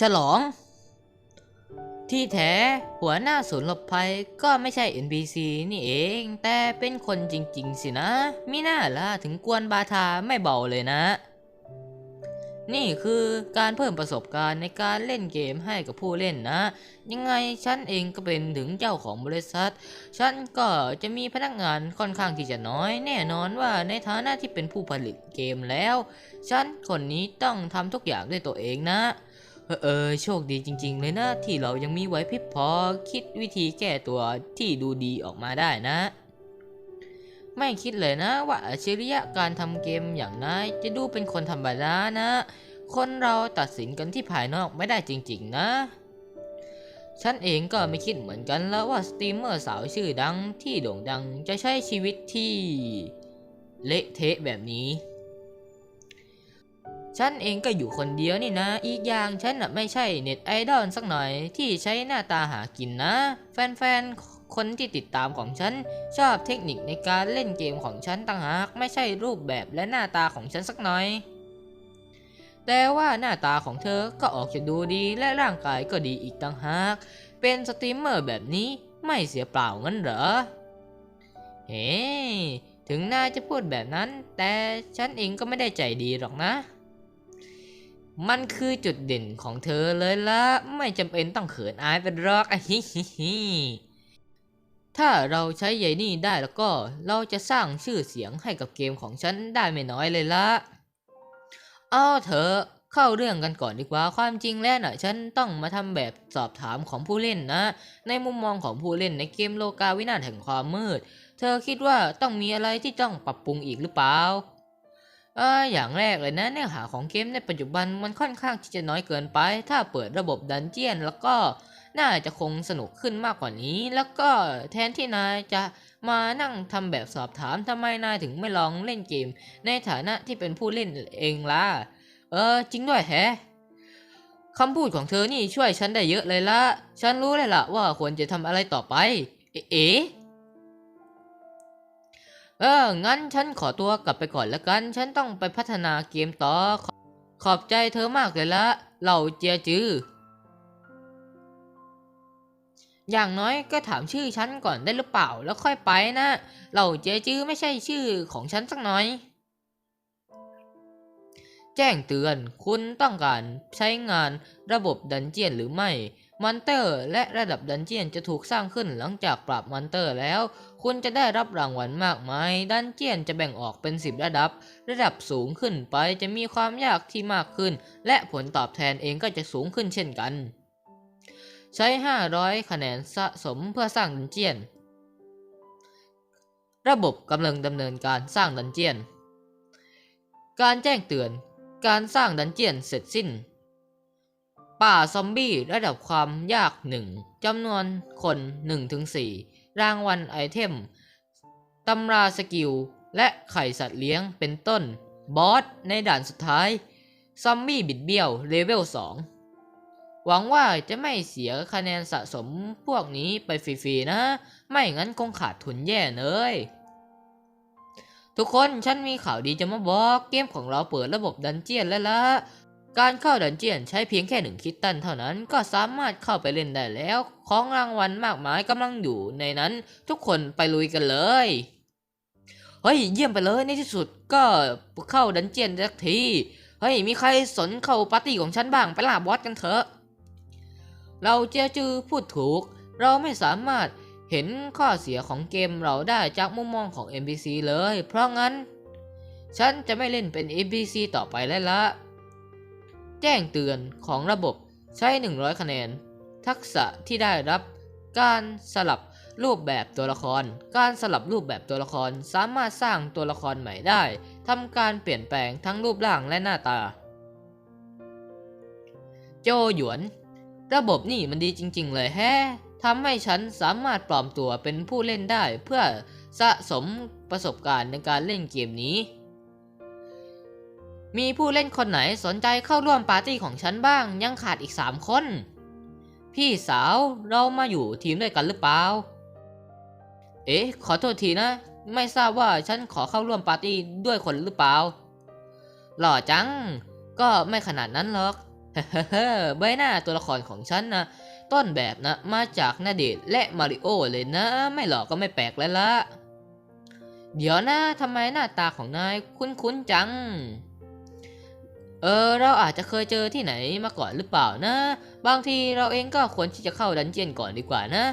ฉลอง ที่แท้หัวหน้าศูนย์หลบภัยก็ไม่ใช่ NPC นี่เอง แต่เป็นคนจริง ๆ สินะมิน่าล่ะถึงกวนบาทาไม่เบาเลยนะ นี่คือการเพิ่มประสบการณ์ในการเล่นเกมให้กับผู้เล่นนะ ยังไงฉันเองก็เป็นถึงเจ้าของบริษัท ฉันก็จะมีพนักงานค่อนข้างที่จะน้อย แน่นอนว่าในฐานะที่เป็นผู้ผลิตเกมแล้ว ฉันคนนี้ต้องทำทุกอย่างด้วยตัวเองนะ เออโชคดีจริง ๆ เลยนะ ที่เรายังมีไหวพริบพอคิดวิธีแก้ตัวที่ดูดีออกมาได้นะ ไม่คิดเลยนะ ว่าอัจฉริยะการทำเกมอย่างนายจะดูเป็นคนธรรมดานะ คนเราตัดสินกันที่ภายนอกไม่ได้จริง ๆ นะฉันเองก็ไม่คิดเหมือนกันแล้วว่าสตรีมเมอร์สาวชื่อดังที่โด่งดังจะใช้ชีวิตที่ เละเทะแบบนี้ ฉันเองก็อยู่คนเดียวนี่นะ อีกอย่างฉันน่ะไม่ใช่เน็ตไอดอลสักหน่อยที่ใช้หน้าตาหากินนะ แฟนๆ คนที่ติดตามของฉัน ชอบเทคนิคในการเล่นเกมของฉันต่างหากไม่ใช่รูปแบบและหน้าตาของฉันสักหน่อย แต่ว่าหน้าตาของเธอก็ออกจะดูดีและร่างกายก็ดีอีกต่างหาก เป็นสตรีมเมอร์แบบนี้ไม่เสียเปล่างั้นเหรอ เฮ้ ถึงนายจะพูดแบบนั้น แต่ฉันเองก็ไม่ได้ใจดีหรอกนะ มันคือจุดเด่นของเธอเลยละไม่จำเป็นต้องเขินอายเป็นหรอกอะฮิฮิฮิถ้าเราใช้ใยนี่ได้แล้วก็เราจะสร้างชื่อเสียงให้กับเกมของฉันได้ไม่น้อยเลยละเอาเถอเข้าเรื่องกันก่อนดีกว่าความจริงแล้วน่ะฉันต้องมาทำแบบสอบถามของผู้เล่นนะ ในมุมมองของผู้เล่นในเกมโลกาวินาศแห่งความมืด เธอคิดว่าต้องมีอะไรที่ต้องปรับปรุงอีกหรือเปล่า เอออย่างแรกเลยนะเนื้อหาของเกมในปัจจุบันมันค่อนข้างที่จะน้อยเกินไป ถ้าเปิดระบบดันเจียน แล้วก็น่าจะคงสนุกขึ้นมากกว่านี้ แล้วก็แทนที่นายจะมานั่งทำแบบสอบถามทำไมนายถึงไม่ลองเล่นเกม ในฐานะที่เป็นผู้เล่นเองล่ะ เออจริงด้วยแฮะคำพูดของเธอนี่ช่วยฉันได้เยอะเลยละ ฉันรู้เลยล่ะว่าควรจะทำอะไรต่อไป เอ๊ เออ งั้นฉันขอตัวกลับไปก่อนแล้วกัน ฉันต้องไปพัฒนาเกมต่อขอขอบใจเธอมากเลยละ เหล่าเจียจือ อย่างน้อยก็ถามชื่อฉันก่อนได้หรือเปล่า แล้วค่อยไปนะ เหล่าเจียจือไม่ใช่ชื่อของฉันสักหน่อย แจ้งเตือน คุณต้องการใช้งานระบบดันเจียนหรือไม่ มอนเตอร์และระดับดันเจียนจะถูกสร้างขึ้นหลังจากปรับมอนเตอร์แล้ว คุณจะได้รับรางวัลมากมาย ดันเจียนจะแบ่งออกเป็น 10 ระดับ ระดับสูงขึ้นไปจะมีความยากที่มากขึ้น และผลตอบแทนเองก็จะสูงขึ้นเช่นกัน ใช้ 500 คะแนนสะสมเพื่อสร้างดันเจียน ระบบกำลังดำเนินการสร้างดันเจียน การแจ้งเตือน การสร้างดันเจียนเสร็จสิ้น ป่าซอมบี้ระดับความยาก 1จำนวนคน 1-4 รางวัลไอเทมตำราสกิล และไข่สัตว์เลี้ยงเป็นต้น บอสในด่านสุดท้าย ซอมบี้บิดเบี้ยวเลเวล 2 หวังว่าจะไม่เสียคะแนนสะสมพวกนี้ไปฟรีๆนะ ไม่งั้นคงขาดทุนแย่เลยทุกคนฉันมีข่าวดีจะมาบอกเกมของเราเปิดระบบดันเจียนแล้วละ การเข้าดันเจียนใช้เพียงแค่หนึ่งคิตตันเท่านั้นก็สามารถเข้าไปเล่นได้แล้ว ของรางวัลมากมายกำลังอยู่ในนั้นทุกคนไปลุยกันเลย เฮ้ยเยี่ยมไปเลยในที่สุดก็เข้าดันเจียนสักที เฮ้ยมีใครสนเข้าปาร์ตี้ของฉันบ้างไปล่าบอสกันเถอะ เราเจอจือพูดถูก เราไม่สามารถเห็นข้อเสียของเกมเราได้จากมุมมองของ NPC เลย เพราะงั้น ฉันจะไม่เล่นเป็น NPC ต่อไปแล้วละ แจ้งเตือนของระบบใช้ 100 คะแนน ทักษะที่ได้รับ การสลับรูปแบบตัวละคร การสลับรูปแบบตัวละครสามารถสร้างตัวละครใหม่ได้ทำการเปลี่ยนแปลงทั้งรูปร่างและหน้าตา โจหยวน ระบบนี่มันดีจริง ๆ เลยแฮะทำให้ฉันสามารถปลอมตัวเป็นผู้เล่นได้เพื่อสะสมประสบการณ์ในการเล่นเกมนี้ มีผู้เล่นคนไหนสนใจเข้าร่วมปาร์ตี้ของฉันบ้าง ยังขาดอีก3คน พี่สาวเรามาอยู่ทีมด้วยกันหรือเปล่า เอ๊ะ ขอโทษทีนะ ไม่ทราบว่าฉันขอเข้าร่วมปาร์ตี้ด้วยคนหรือเปล่า หล่อจัง ก็ไม่ขนาดนั้นหรอกเฮ้ใบหน้าตัวละครของฉันนะต้นแบบนะมาจากนาเดชและมาริโอเลยนะ ไม่หลอกก็ไม่แปลกแล้วละเดี๋ยวนะทำไมหน้าตาของนายคุ้นๆจัง ออ เราอาจจะเคยเจอที่ไหนมาก่อนหรือเปล่านะ บางทีเราเองก็ควรที่จะเข้าดันเจียนก่อนดีกว่านะ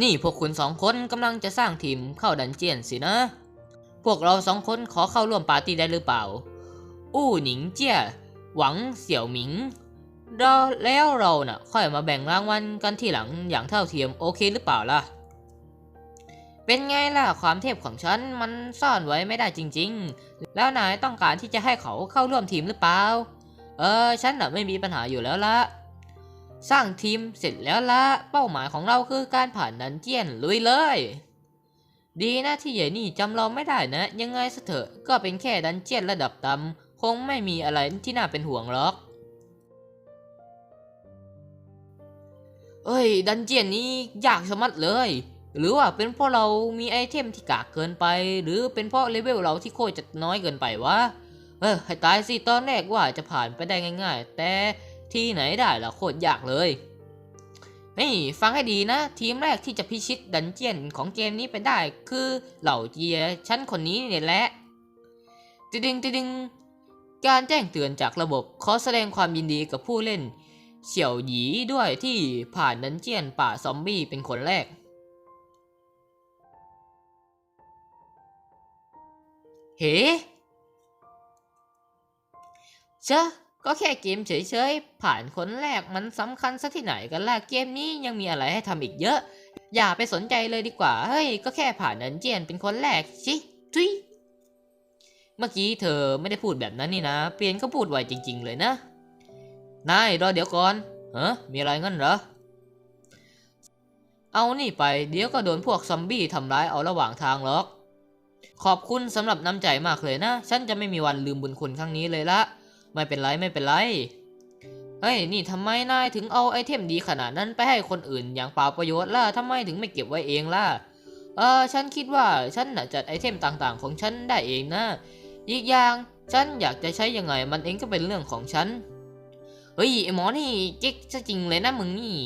นี่พวกคุณสองคนกำลังจะสร้างทีมเข้าดันเจียนสินะ พวกเราสองคนขอเข้าร่วมปาร์ตี้ได้หรือเปล่า อู้หนิงเจี้ย หวังเสี่ยวหมิงเราแล้วเราน่ะค่อยมาแบ่งรางวัลกันทีหลังอย่างเท่าเทียมโอเคหรือเปล่าล่ะ เป็นไงล่ะความเทพของฉันมันซ่อนไว้ไม่ได้จริง ๆ แล้วนายต้องการที่จะให้เขาเข้าร่วมทีมหรือเปล่า เออฉันน่ะไม่มีปัญหาอยู่แล้วละสร้างทีมเสร็จแล้วละเป้าหมายของเราคือการผ่านดันเจียนลุยเลย ดีนะที่ใหญ่นี่จำเราไม่ได้นะ ยังไงซะเถอะก็เป็นแค่ดันเจียนระดับต่ำคงไม่มีอะไรที่น่าเป็นห่วงหรอกเอ้ย ดันเจียนนี้ยากชะมัดเลย หรือว่าเป็นเพราะเรามีไอเทมที่กากเกินไป หรือเป็นเพราะเลเวลเราที่โคตรจะน้อยเกินไปวะ เออให้ตายสิตอนแรกว่าจะผ่านไปได้ง่าย ๆ แต่ที่ไหนได้ล่ะโคตรยากเลยนี่ฟังให้ดีนะ ทีมแรกที่จะพิชิตดันเจียนของเกมนี้ไปได้คือเหล่าเจียชั้นคนนี้เนี่ยแหละติดิงติดิงการแจ้งเตือนจากระบบขอแสดงความยินดีกับผู้เล่นเสี่ยวหยีด้วยที่ผ่านดันเจียนป่าซอมบี้เป็นคนแรก เฮ้เชอะก็แค่เกมเฉยๆ ผ่านคนแรกมันสำคัญซะที่ไหนกันล่ะ เกมนี้ยังมีอะไรให้ทำอีกเยอะ อย่าไปสนใจเลยดีกว่า เฮ้ย ก็แค่ผ่านดันเจียนเป็นคนแรกชิทุยเมื่อกี้เธอไม่ได้พูดแบบนั้นนี่นะ เปลี่ยนก็พูดไวจริง ๆ เลยนะ นายรอเดี๋ยวก่อนเฮ้มีอะไรงั้นเหรอ เอานี่ไป เดี๋ยวก็โดนพวกซอมบี้ทำร้ายเอาระหว่างทางหรอก ขอบคุณสำหรับน้ำใจมากเลยนะ ฉันจะไม่มีวันลืมบุญคุณครั้งนี้เลยละ ไม่เป็นไรไม่เป็นไร เฮ้ย นี่ทำไมนายถึงเอาไอเทมดีขนาดนั้นไปให้คนอื่นอย่างเปล่าประโยชน์ล่ะทำไมถึงไม่เก็บไว้เองล่ะ เออ ฉันคิดว่าฉันน่ะจัดไอเทมต่างๆ ของฉันได้เองนะ อีกอย่างฉันอยากจะใช้ยังไงมันเองก็เป็นเรื่องของฉัน เฮ้ยไอหมอนี่เจ๊กซะจริงเลยนะมึงนี่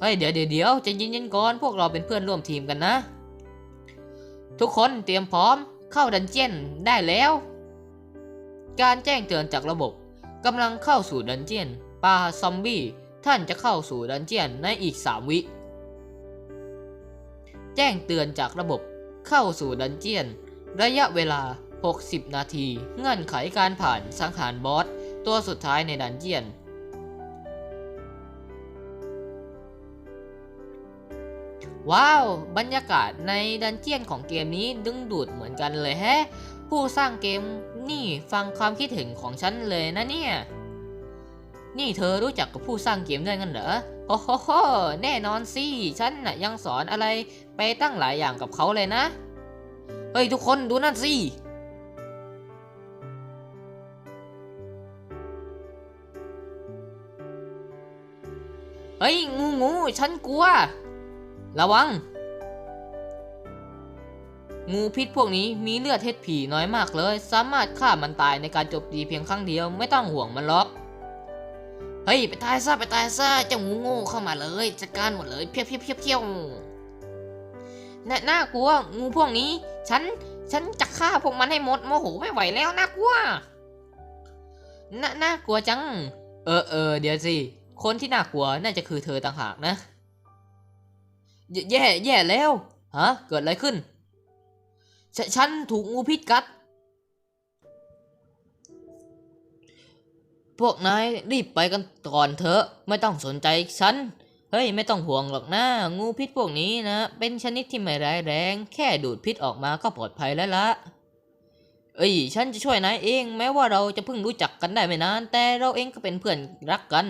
เฮ้ยเดี๋ยวเดี๋ยวเดี๋ยวใจะเย็นๆก่อนพวกเราเป็นเพื่อนร่วมทีมกันนะ ทุกคนเตรียมพร้อมเข้าดันเจียนได้แล้ว การแจ้งเตือนจากระบบกำลังเข้าสู่ดันเจียนปลาซอมบี้ท่านจะเข้าสู่ดันเจียนในอีก 3 วิ แจ้งเตือนจากระบบเข้าสู่ดันเจียน ระยะเวลา 60 นาที เงื่อนไขการผ่านสังหารบอส ตัวสุดท้ายในดันเจียน ว้าว บรรยากาศในดันเจียนของเกมนี้ดึงดูดเหมือนกันเลยแฮะ ผู้สร้างเกมนี่ฟังความคิดเห็นของฉันเลยนะเนี่ย นี่เธอรู้จักกับผู้สร้างเกมด้วยกันเหรอ โอ้โห แน่นอนสิ ฉันน่ะยังสอนอะไรไปตั้งหลายอย่างกับเขาเลยนะ เฮ้ยทุกคนดูนั่นสิเฮ้ยงูงูฉันกลัว ระวัง งูพิษพวกนี้มีเลือดเทศผีน้อยมากเลย สามารถฆ่ามันตายในการจมตีเพียงครั้งเดียวไม่ต้องห่วงมันหรอก เฮ้ย ไปตายซะไปตายซะเจ้างูโง่เข้ามาเลยจัดการหมดเลยเพี้ยวเพี้ยวเพี้ยวเพี้ยวนน่ากลัวงูพวกนี้ ฉันฉันจะฆ่าพวกมันให้หมดโมโหไม่ไหวแล้วน่ากลัวน่าน่ากลัวจัง เออเออเดี๋ยวสิ คนที่น่ากลัวน่าจะคือเธอต่างหากนะ แย่แย่แย่แล้วฮะเกิดอะไรขึ้นฉฉันถูกงูพิษกัด พวกนายรีบไปกันก่อนเถอะ ไม่ต้องสนใจฉัน เฮ้ย ไม่ต้องห่วงหรอกนะ งูพิษพวกนี้นะ เป็นชนิดที่ไม่ร้ายแรง แค่ดูดพิษออกมาก็ปลอดภัยแล้วละเอ้ย ฉันจะช่วยนายเอง แม้ว่าเราจะเพิ่งรู้จักกันได้ไม่นาน แต่เราเองก็เป็นเพื่อนรักกัน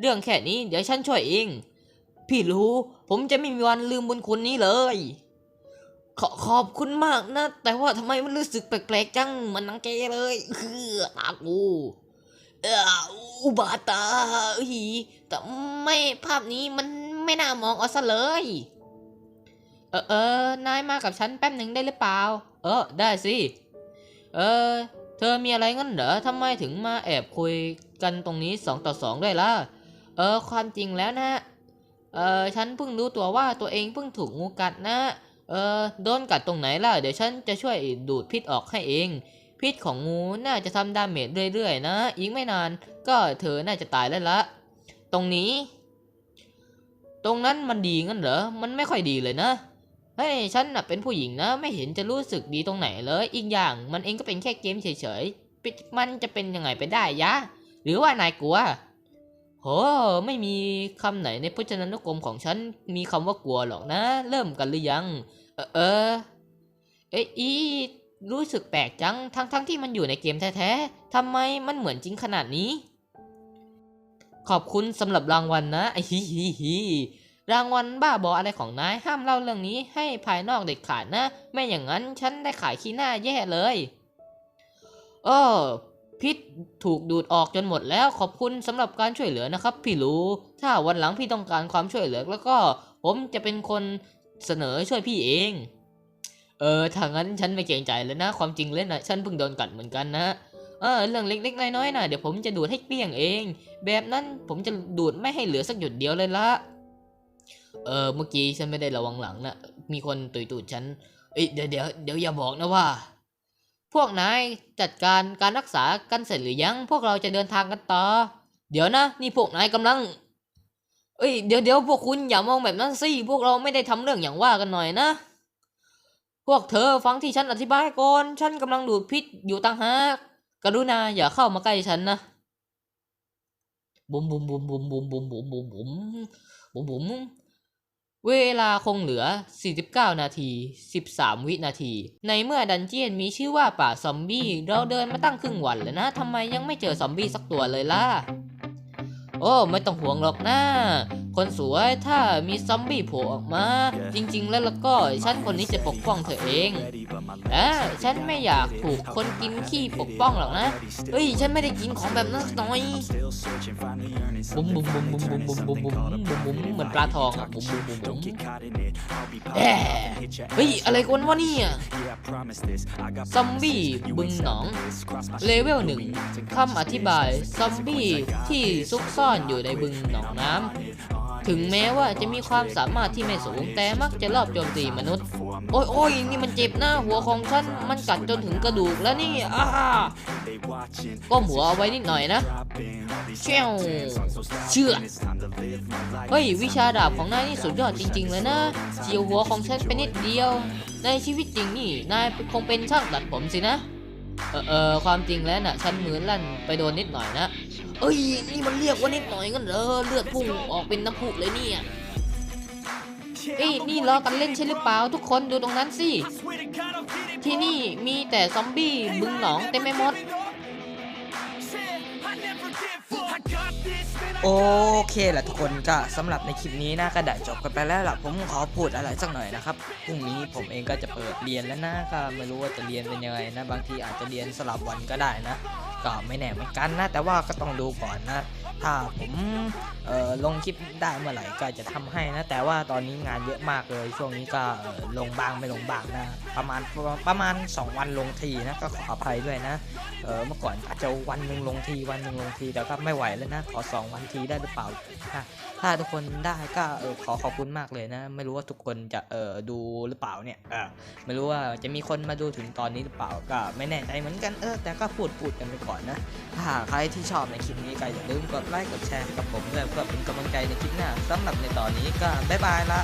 เรื่องแค่นี้เดี๋ยวฉันช่วยเอง พี่รู้ ผมจะไม่มีวันลืมบุญคุณนี้เลย ขอขอบคุณมากนะ แต่ว่าทำไมมันรู้สึกแปลกๆจัง มันนังเกเลยเออตากูเอออุบาตาเอ้ยแต่ไม่ภาพนี้มันไม่น่ามองเอาซะเลย เออเออนายมากับฉันแป๊บหนึ่งได้หรือเปล่า เออ ได้สิ เออ เธอมีอะไรงั้นเหรอทำไมถึงมาแอบคุยกันตรงนี้สองต่อสองด้วยล่ะ เออ ความจริงแล้วนะ เออฉันเพิ่งรู้ตัวว่าตัวเองเพิ่งถูกงูกัดนะ เออโดนกัดตรงไหนล่ะ เดี๋ยวฉันจะช่วยดูดพิษออกให้เอง พิษของงูน่าจะทำดาเมจเรื่อยๆนะ อีกไม่นานก็เธอน่าจะตายแล้วละ ตรงนี้ ตรงนั้นมันดีงั้นเหรอ มันไม่ค่อยดีเลยนะ เฮ้ย ฉันน่ะเป็นผู้หญิงนะ ไม่เห็นจะรู้สึกดีตรงไหนเลย อีกอย่างมันเองก็เป็นแค่เกมเฉยๆ มันจะเป็นยังไงไปได้ยะ หรือว่านายกลัว โหไม่มีคำไหนในพจนานุกรมของฉันมีคำว่ากลัวหรอกนะ เริ่มกันหรือยัง เออเออเอ๊ะอีรู้สึกแปลกจัง ทั้งทั้งที่มันอยู่ในเกมแท้ๆทำไมมันเหมือนจริงขนาดนี้ ขอบคุณสำหรับรางวัลนะไอฮิฮิฮิรางวัลบ้าบออะไรของนายห้ามเล่าเรื่องนี้ให้ภายนอกเด็ดขาดนะ ไม่อย่างนั้นฉันได้ขายขี้หน้าแย่เลย เออ พิษถูกดูดออกจนหมดแล้วขอบคุณสำหรับการช่วยเหลือนะครับ พี่รู้ ถ้าวันหลังพี่ต้องการความช่วยเหลือ แล้วก็ผมจะเป็นคนเสนอช่วยพี่เอง เออถ้างั้นฉันไม่เกรงใจเลยนะ ความจริงเล่นนะฉันเพิ่งโดนกัดเหมือนกันนะเออเรื่องเล็กๆน้อยๆนะเดี๋ยวผมจะดูดให้เกลี้ยงเอง แบบนั้นผมจะดูดไม่ให้เหลือสักหยดเดียวเลยละเออเมื่อกี้ฉันไม่ได้ระวังหลังนะมีคนตุยตูดฉันเอ้ยเดี๋ยวเดี๋ยวเดี๋ยวอย่าบอกนะว่า พวกนายจัดการการรักษากันเสร็จหรือยัง พวกเราจะเดินทางกันต่อ เดี๋ยวนะ นี่พวกนายกำลัง เอ้ยเดี๋ยวเดี๋ยวพวกคุณอย่ามองแบบนั้นสิ พวกเราไม่ได้ทำเรื่องอย่างว่ากันหน่อยนะ พวกเธอฟังที่ฉันอธิบายก่อน ฉันกำลังดูดพิษอยู่ต่างหาก กรุณาอย่าเข้ามาใกล้ฉันนะบุมบุมบุมบุมบุมบุมบุมบุมบุมบุมบุม เวลาคงเหลือ 49 นาที 13 วินาที ในเมื่อดันเจียนมีชื่อว่าป่าซอมบี้ เราเดินมาตั้งครึ่งวันแล้วนะทำไมยังไม่เจอซอมบี้สักตัวเลยล่ะ โอ้ ไม่ต้องห่วงหรอกนะ คนสวยถ้ามีซอมบี้โผล่ออกมา จริง ๆ แล้วแล้วก็ฉันคนนี้จะปกป้องเธอเองแต่ฉันไม่อยากถูกคนกินขี้ปกป้องหรอกนะเฮ้ยฉันไม่ได้กินของแบบนั้นสักหน่อยบุ้มบุ้มบุ้มบุ้มบุ้มบุ้มบุ้มบุ้มบุ้มบุ้มเหมือนปลาทองอะบุ้มบุ้มบุ้มบุ้มแอะเฮ้ยอะไรกันวะเนี่ยซอมบี้บึงหนองเลเวลหนึ่งคำอธิบายซอมบี้ที่ซุกซ่อนอยู่ในบึงหนองน้ำ ถึงแม้ว่าจะมีความสามารถที่ไม่สูงแต่มักจะรอบโจมตีมนุษย์ โอ้ยโอ้ยนี่มันเจ็บหน้าหัวของฉัน มันกัดจนถึงกระดูกแล้วนี่อ้าก้มหัวเอาไว้นิดหน่อยนะเชี่ยวเชื่อเฮ้ยวิชาดาบของนายนี่สุดยอดจริง ๆ เลยนะเฉียวหัวของฉันไปนิดเดียว ในชีวิตจริงนี่นายคงเป็นช่างตัดผมสินะ เออเออความจริงแล้วน่ะ ฉันมือลั่นไปโดนนิดหน่อยนะ เอ้ย นี่มันเรียกว่านิดหน่อยกันเหรอเลือดพุ่งออกเป็นน้ำพุเลยเนี่ยเอ้ยนี่ล้อกันเล่นใช่หรือเปล่าทุกคนดูตรงนั้นสิ ที่นี่มีแต่ซอมบี้บึงหนองเต็มไปหมด โอเคแหละทุกคนก็สำหรับในคลิปนี้นะก็ได้จบกันไปแล้วล่ะผมขอพูดอะไรสักหน่อยนะครับพรุ่งนี้ผมเองก็จะเปิดเรียนแล้วนะก็ไม่รู้ว่าจะเรียนเป็นยังไงนะ บางทีอาจจะเรียนสลับวันก็ได้นะ ก็ไม่แน่เหมือนกันนะ แต่ว่าก็ต้องดูก่อนนะ ถ้าผมเอ่อลงคลิปได้เมื่อไหร่ก็จะทำให้นะ แต่ว่าตอนนี้งานเยอะมากเลย ช่วงนี้ก็ลงบางไม่ลงบางนะ ประมาณประมาณ 2 วันลงทีนะก็ขออภัยด้วยนะเออเมื่อก่อนอาจจะวันหนึ่งลงทีวันหนึ่งลงทีแต่ก็ไม่ไหวแล้วนะขอ 2 วันทีได้หรือเปล่าถ้าถ้าทุกคนได้ก็เออขอขอบคุณมากเลยนะ ไม่รู้ว่าทุกคนจะเออดูหรือเปล่าเนี่ยเออไม่รู้ว่าจะมีคนมาดูถึงตอนนี้หรือเปล่าก็ไม่แน่ใจเหมือนกันเออแต่ก็พูดพูดกันไปก่อนนะถ้าใครที่ชอบในคลิปนี้ก็อย่าลืมกดไลค์กดแชร์กับผมด้วยเพื่อเป็นกำลังใจในคลิปหน้าสำหรับในตอนนี้ก็บ๊ายบายละ